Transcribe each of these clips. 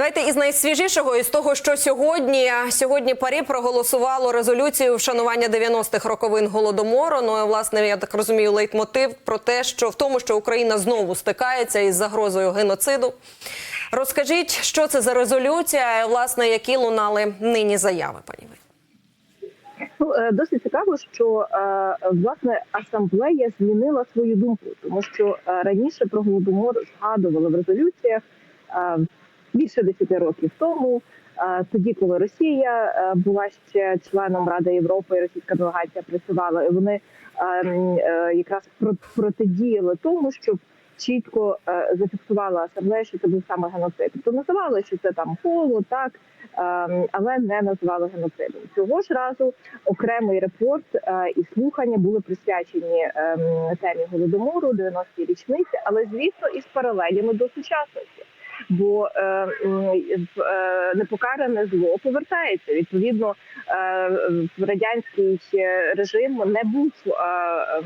Давайте із найсвіжішого, із того, що сьогодні сьогодні парі проголосувало резолюцію вшанування 90-х роковин голодомору. Ну і, власне, я так розумію, лейтмотив про те, що в тому, що Україна знову стикається із загрозою геноциду. Розкажіть, що це за резолюція, і, власне, які лунали нині заяви, пані? Ну, е, досить цікаво, що е, власне асамблея змінила свою думку, тому що е, раніше про голодомор згадували в резолюціях е, більше 10 років тому. Тоді, коли Росія була ще членом Ради Європи, і російська делегація працювала, і вони е, якраз про- протидіяли тому, щоб чітко е, зафіксувала асамблея, що це був саме геноцид. Тобто називали, що це там голод, так але не називали геноцидом. Цього ж разу окремий репорт і слухання були присвячені ем, темі голодомору, 90-й річниці, але звісно із паралелями до сучасності. Бо е, е, непокаране зло повертається. Відповідно, е, в радянський режим не був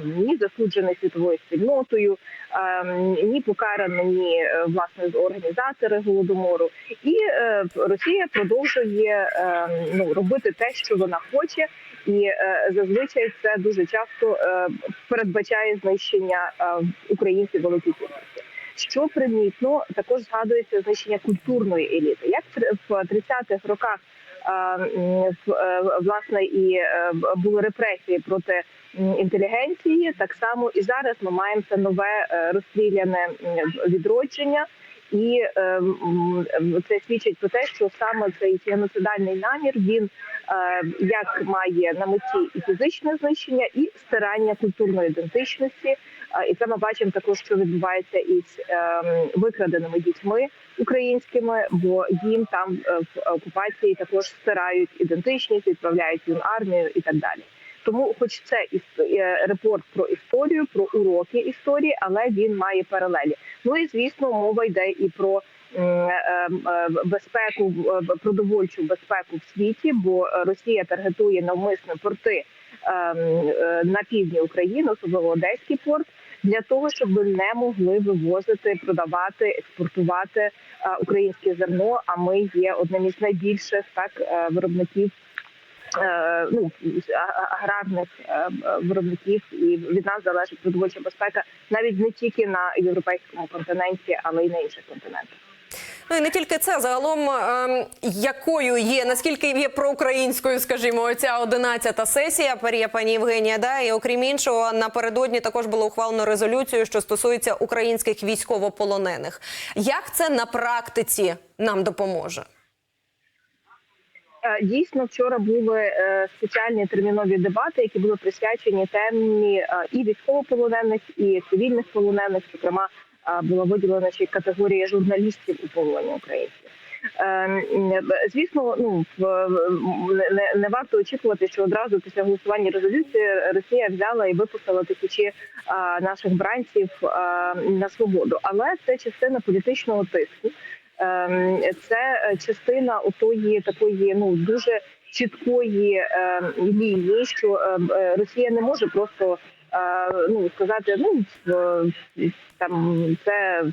ні засуджений світовою спільнотою, ні покарані ні власне організатори голодомору. І Росія продовжує ну робити те, що вона хоче, і зазвичай це дуже часто передбачає знищення українців великій кількості. Що примітно, також згадується знищення культурної еліти. Як в 30-х роках е, власне і е, були репресії проти інтелігенції, так само і зараз ми маємо це нове е, розстріляне відродження. І е, це свідчить про те, що саме цей геноцидальний намір він е, як має на меті і фізичне знищення, і стирання культурної ідентичності. А, І це ми бачимо також, що відбувається із ем, викраденими дітьми українськими, бо їм там е, в окупації також стирають ідентичність, відправляють їм армію і так далі. Тому, хоч це е, репорт про історію, про уроки історії, але він має паралелі. Ну і звісно, мова йде і про е, е, безпеку, продовольчу безпеку в світі, бо Росія таргетує навмисно порти ем, на півдні України, особливо Одеський порт, для того, щоб не могли вивозити, продавати, експортувати українське зерно. А ми є одним із найбільших так виробників. Е, Ну аграрних е, е, виробників, і від нас залежить продовольча безпека навіть не тільки на європейському континенті, але й на інших континентах. Ну і не тільки це загалом, ем, якою є наскільки є проукраїнською, скажімо, оця 11-та сесія парія пані Євгенія. Да, і окрім іншого, напередодні також було ухвалено резолюцію, що стосується українських військовополонених. Як це на практиці нам допоможе? Е, Дійсно, вчора були е, спеціальні термінові дебати, які були присвячені темі е, і військовополонених, і цивільних полонених. Зокрема, була виділена ще категорія журналістів у полоні українців. Звісно, ну не, не варто очікувати, що одразу після голосування резолюції Росія взяла і випустила тисячі наших бранців на свободу, але це частина політичного тиску. Ем, це е, частина отої такої ну дуже чіткої ем, лінії, що ем, е, Росія не може просто е, ну сказати, ну там це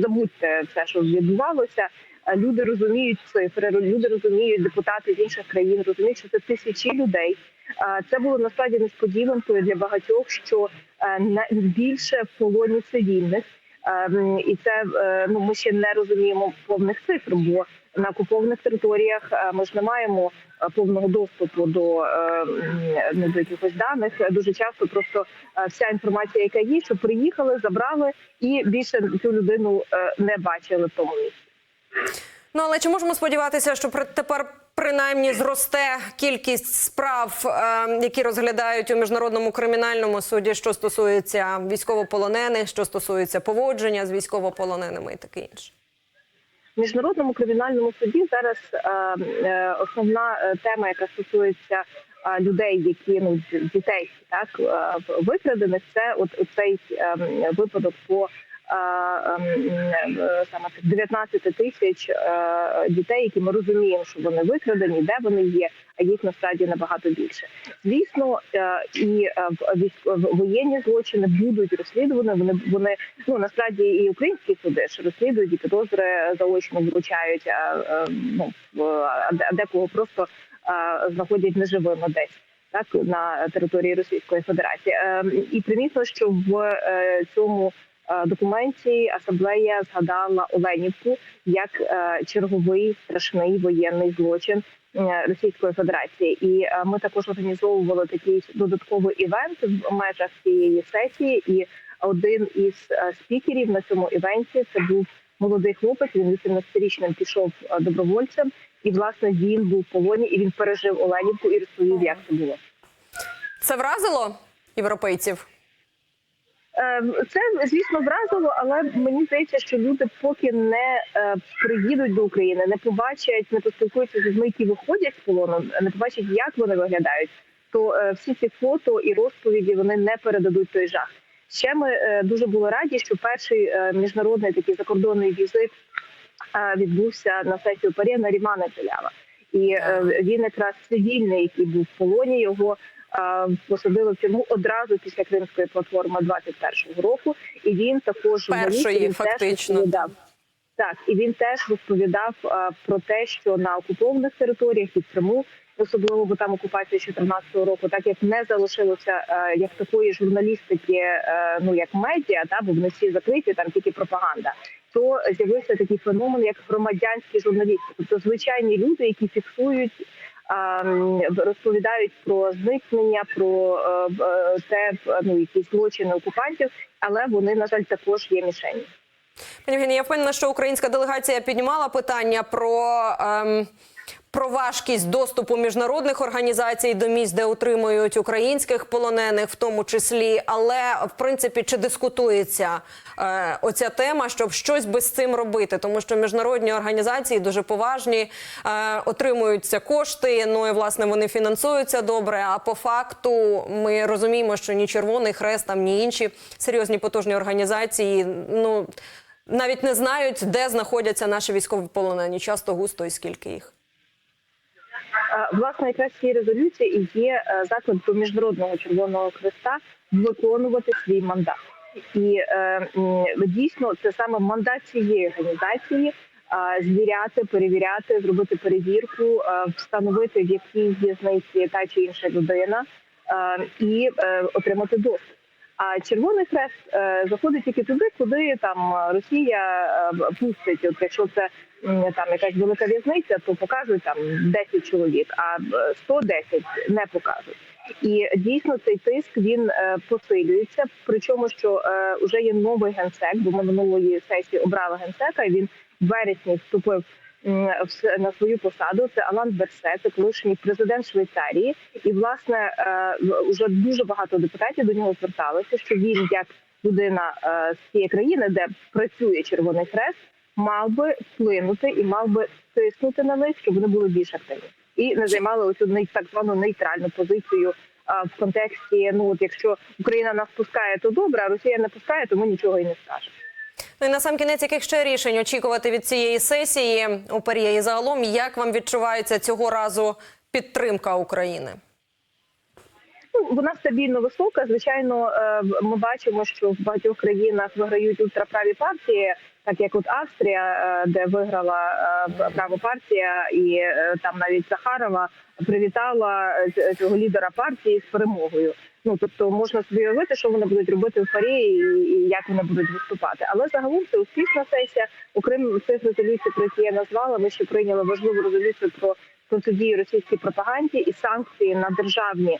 забудьте все, що відбувалося. Люди розуміють цифри, люди розуміють депутати з інших країн, розуміють, що це тисячі людей. Це було насправді несподіванкою для багатьох, що більше в полоні цивільних. Ем, І це е, ну ми ще не розуміємо повних цифр, бо на окупованих територіях е, ми ж не маємо е, повного доступу до, е, ну, до якихось даних. Дуже часто просто вся інформація, яка є, що приїхали, забрали і більше цю людину не бачили в тому місці. Ну але чи можемо сподіватися, що тепер принаймні зросте кількість справ, е, які розглядають у міжнародному кримінальному суді, що стосується військовополонених, що стосується поводження з військовополоненими і таке інше? Міжнародному кримінальному суді зараз е, е, основна е, тема, яка стосується е, людей, які ну дітей так е, викрадених, це от цей випадок по ем, саме цих 19 тисяч е, дітей, які ми розуміємо, що вони викрадені, де вони є, а їх насправді набагато більше. Звісно, е, і е, воєнні злочини будуть розслідувані. Вони вони ну насправді і українські суди ж розслідують і підозри заочно вручають. Е, ну а декого просто е, знаходять неживими десь. Так на території Російської Федерації, Е, і примітно, що в е, цьому е, документі асамблея згадала Оленівку як е, черговий страшний воєнний злочин е, Російської Федерації. І е, ми також організовували такий додатковий івент в межах цієї сесії. І один із е, спікерів на цьому івенті це був молодий хлопець. Він 18-річним пішов е, добровольцем, і власне він був в полоні і він пережив Оленівку і розповів, як це було. Це вразило європейців? Е, Це звісно вразило, але мені здається, що люди поки не е, приїдуть до України, не побачать, не поспілкуються з людьми, які виходять з полону, не побачать, як вони виглядають. То е, всі ці фото і розповіді вони не передадуть той жах. Ще ми дуже були раді, що перший міжнародний такий закордонний візит відбувся на сесію парі на Рімана Целява. І він якраз цивільний, який був в полоні, його посадили в тюрму одразу після Кримської платформи 21-го року. І він також Першої, він теж фактично. розповідав. Так, і він теж розповідав про те, що на окупованих територіях і в Криму, особливо бо там окупація 14 року, так як не залишилося як такої журналістики, е, ну як медіа, та бо вони всі закриті, там тільки пропаганда. То з'явився такий феномен, як громадянські журналісти, тобто звичайні люди, які фіксують. А, Розповідають про зникнення, про е, е, те, ну якісь злочини окупантів, але вони на жаль також є мішені. Пані Євгенія, я впевнена, що українська делегація піднімала питання про, ем, про важкість доступу міжнародних організацій до місць, де утримують українських полонених, в тому числі. Але в принципі, чи дискутується е, оця тема, щоб щось би з цим робити? Тому що міжнародні організації дуже поважні, е, отримуються кошти. Ну і власне вони фінансуються добре. А по факту ми розуміємо, що ні Червоний Хрест, там ні інші серйозні потужні організації. Ну навіть не знають, де знаходяться наші військові полонені, часто густо і скільки їх. Власне, якраз цій резолюції і є е, заклик до міжнародного червоного хреста виконувати свій мандат. І е, дійсно це саме мандат цієї організації е, звіряти, перевіряти, зробити перевірку, встановити в якій в'язниці та чи інша людина, і отримати доступ. А Червоний Хрест е, заходить тільки туди, куди там Росія е, пустить. От якщо це там якась велика в'язниця, то покажуть там 10 чоловік, а е, 110 не покажуть. І дійсно цей тиск він е, посилюється. Причому, що е, вже є новий генсек, бо ми минулої сесії обрали генсека, і він в вересні вступив на свою посаду. Це Алан Берсе, це колишній президент Швейцарії. І власне е, вже дуже багато депутатів до нього зверталися, що він як людина е, з цієї країни, де працює Червоний Хрест, мав би вплинути і мав би тиснути на них, щоб вони були більш активні і не займали оцю так звану нейтральну позицію. а, В контексті, ну от якщо Україна нас пускає, то добре, а Росія не пускає, то ми нічого і не скажемо. Ну і на сам кінець, яких ще рішень очікувати від цієї сесії у і загалом, як вам відчувається цього разу підтримка України? Ну, вона стабільно висока. Звичайно, е, ми бачимо, що в багатьох країнах виграють ультраправі партії, так як от Австрія, е, де виграла е, права партія, і е, там навіть Захарова привітала цього лідера партії з перемогою. Ну тобто можна собі уявити, що вони будуть робити в парі і, як вони будуть виступати. Але загалом це успішна сесія. Окрім цих резолюцій, про які я назвала, ми ще прийняли важливу резолюцію про протидію російській пропаганді і санкції на державні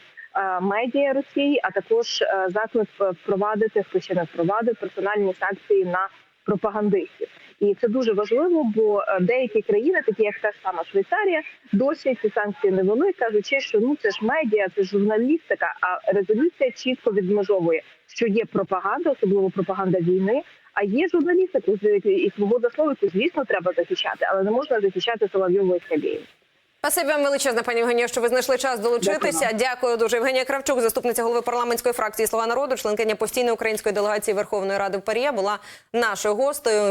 медіа Росії, а також заклик впровадити, хто ще не впровадив персональні санкції на пропагандистів. І це дуже важливо, бо е, деякі країни, такі як та ж сама Швейцарія, досі ці санкції не вели, кажучи, що ну це ж медіа, це ж журналістика. А резолюція чітко відмежовує, що є пропаганда, особливо пропаганда війни. А є журналістику і свобода слова, яку, звісно, треба захищати, але не можна захищати Соловйову і Скабєєву. Спасибі вам величезне, пані Євгенія, що ви знайшли час долучитися. Дякую, дуже. Євгенія Кравчук, заступниця голови парламентської фракції Слова народу, членкиня постійної української делегації Верховної Ради в Парія, була нашою гостею.